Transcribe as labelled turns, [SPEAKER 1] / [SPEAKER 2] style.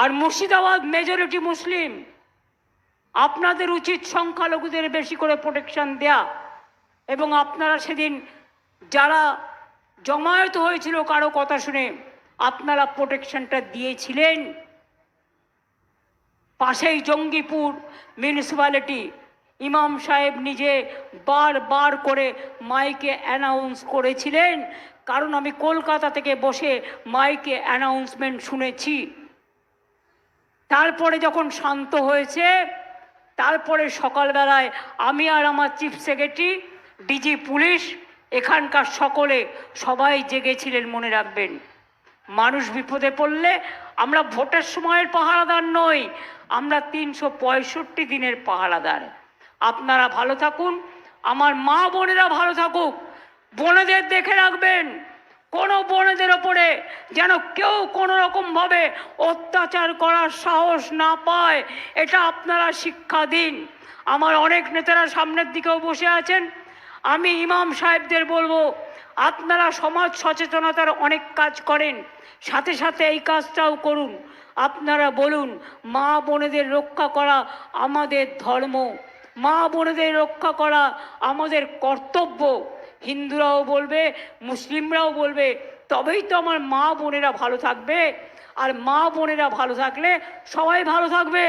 [SPEAKER 1] আর Murshidabad majority মুসলিম, আপনাদের উচিত সংখ্যালঘুদের বেশি করে প্রোটেকশন দেয়া। এবং আপনারা সেদিন যারা জমায়েত হয়েছিল কারও কথা শুনে, আপনারা প্রোটেকশনটা দিয়েছিলেন। পাশেই জঙ্গিপুর মিউনিসিপ্যালিটি ইমাম সাহেব নিজে বারবার করে মাইকে অ্যানাউন্স করেছিলেন। কারণ আমি কলকাতা থেকে বসে মাইকে অ্যানাউন্সমেন্ট শুনেছি। তারপরে যখন শান্ত হয়েছে, তারপরে সকালবেলায় আমি আর আমার চিফ সেক্রেটারি, ডিজি পুলিশ, এখানকার সকলে সবাই জেগেছিলেন মনে রাখবেন। মানুষ বিপদে পড়লে আমরা ভোটের সময়ের পাহারাদার নই, আমরা তিনশো পঁয়ষট্টি দিনের পাহারাদার। আপনারা ভালো থাকুন, আমার মা বোনেরা ভালো থাকুক, বোনেদের দেখে রাখবেন, কোনো বোনেদের ওপরে যেন কেউ কোনো রকমভাবে অত্যাচার করার সাহস না পায়, এটা আপনারা শিক্ষা দিন। আমার অনেক নেতারা সামনের দিকেও বসে আছেন। আমি ইমাম সাহেবদের বলব, আপনারা সমাজ সচেতনতার অনেক কাজ করেন, সাথে সাথে এই কাজটাও করুন। আপনারা বলুন, মা বোনেদের রক্ষা করা আমাদের ধর্ম, মা বোনেদের রক্ষা করা আমাদের কর্তব্য। হিন্দুরাও বলবে, মুসলিমরাও বলবে, তবেই তো আমার মা বোনেরা ভালো থাকবে। আর মা বোনেরা ভালো থাকলে সবাই ভালো থাকবে।